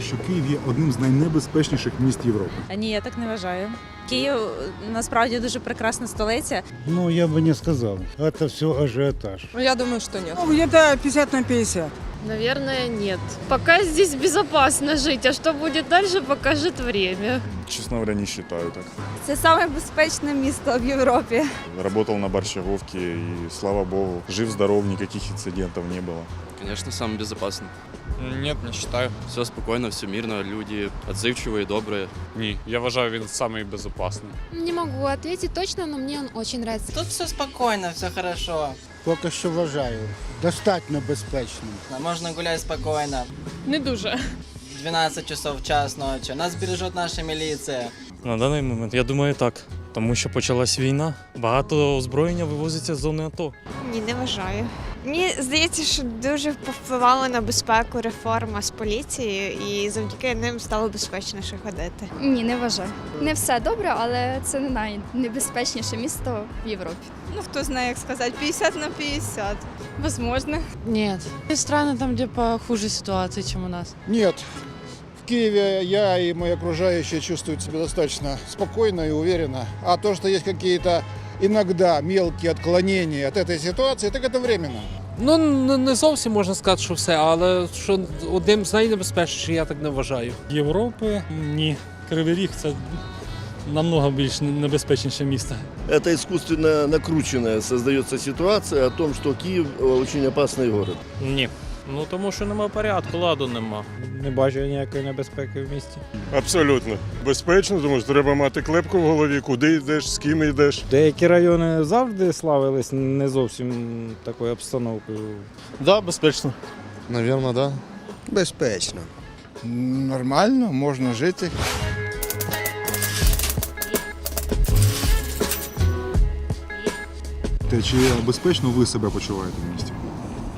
що Київ є одним з найнебезпечніших міст Європи? Ні, я так не вважаю. Київ е, насправді дуже прекрасна столиця. Ну, я бы не сказал. Это все ажиотаж. Ну, я думаю, что нет. Ну, где-то 50 на 50. Наверное, нет. Пока здесь безопасно жить, а что будет дальше, покажет время. Честно говоря, не считаю так. Це саме безпечне місто в Європі. Работал на Борщаговке и, слава богу, жив-здоров, никаких инцидентов не было. Конечно, самый безопасный. Нет, не считаю. Все спокойно, все мирно, люди отзывчивые, добрые. Ні, я вважаю, він самий безпечний. Не могу ответить точно, но мне он очень нравится. Тут все спокойно, все хорошо. Поки що вважаю. Достатньо безпечним. Можно гулять спокойно. Не дуже. 12 часов час ночи. Нас бережет наша милиция. На даний момент я думаю так, тому що почалась війна. Багато озброєння вивозиться з зони АТО. Ні, не вважаю. Мені здається, що дуже повпливала на безпеку реформа з поліцією, і завдяки ним стало безпечніше ходити. Ні, не вважаю. Не все добре, але це не найнебезпечніше місто в Європі. Ну хто знає, як сказати, 50 на 50. Возможно. Нет. Страны там, где похуже ситуации, чем у нас. Нет. В Киеве я и мои окружающие чувствуют себя достаточно спокойно и уверенно. А то, что есть какие-то иногда мелкие отклонения от этой ситуации, так это временно. Ну, не не зовсім можна сказати, що все, але що одним з найнебезпечніших я так не вважаю. Європи ні. Кривий Ріг це намного більш небезпечніше місто. Это искусственно накрученная создается ситуация о том, что Киев э, очень опасный город. Ні. Ну тому що нема порядку, ладу нема. Не бачу ніякої небезпеки в місті. Абсолютно. Безпечно, тому що треба мати клепку в голові, куди йдеш, з ким йдеш. Деякі райони завжди славились не зовсім такою обстановкою. Да, безпечно. Наверное, да. Безпечно. Нормально, можна жити. Чи безпечно ви себе почуваєте в місті?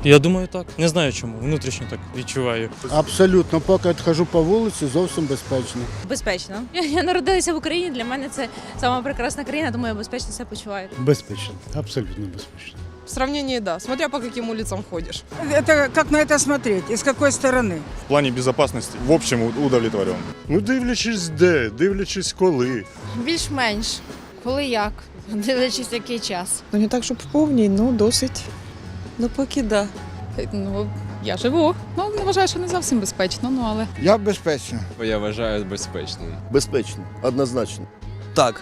Я думаю так. Не знаю чому. Внутрішньо так відчуваю. Абсолютно, поки хожу по вулиці, зовсім безпечно. Безпечно. Я, я народилася в Україні. Для мене це сама прекрасна країна, тому я безпечно себе почуваю. Безпечно, абсолютно безпечно. В сравнении, да. Смотря по каким улицам ходишь. Это как на это смотреть и с какой стороны? В плане безопасности, в общем, удовлетворен. Ну, дивлячись де, дивлячись коли. Більш-менш. Коли як? Дивлячись, який час. Ну не так, щоб повній, ну досить. Ну поки да. Ну, я живу. Ну, не вважаю, що не зовсім безпечно, ну але. Я безпечно. Я вважаю безпечним. Безпечно, однозначно. Так.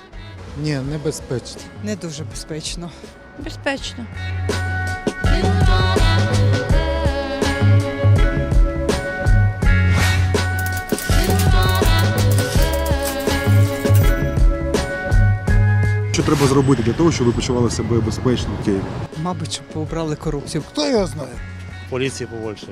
Ні, небезпечно. Не дуже безпечно. Безпечно. Що треба зробити для того, щоб ви почували себе безпечно в Києві? Мабуть, щоб поубрали корупцію. Хто його знає? Поліції побольше.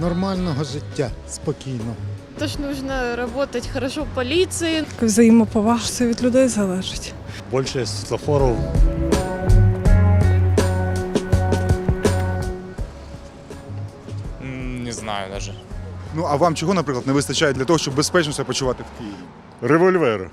Нормального життя, спокійно. Тож нужно работать хорошо в полиции. Взаємоповага все від людей залежить. Більше світлофорів. Не знаю навіть. Ну а вам чого, наприклад, не вистачає для того, щоб безпечно себе почувати в Києві? Револьвер.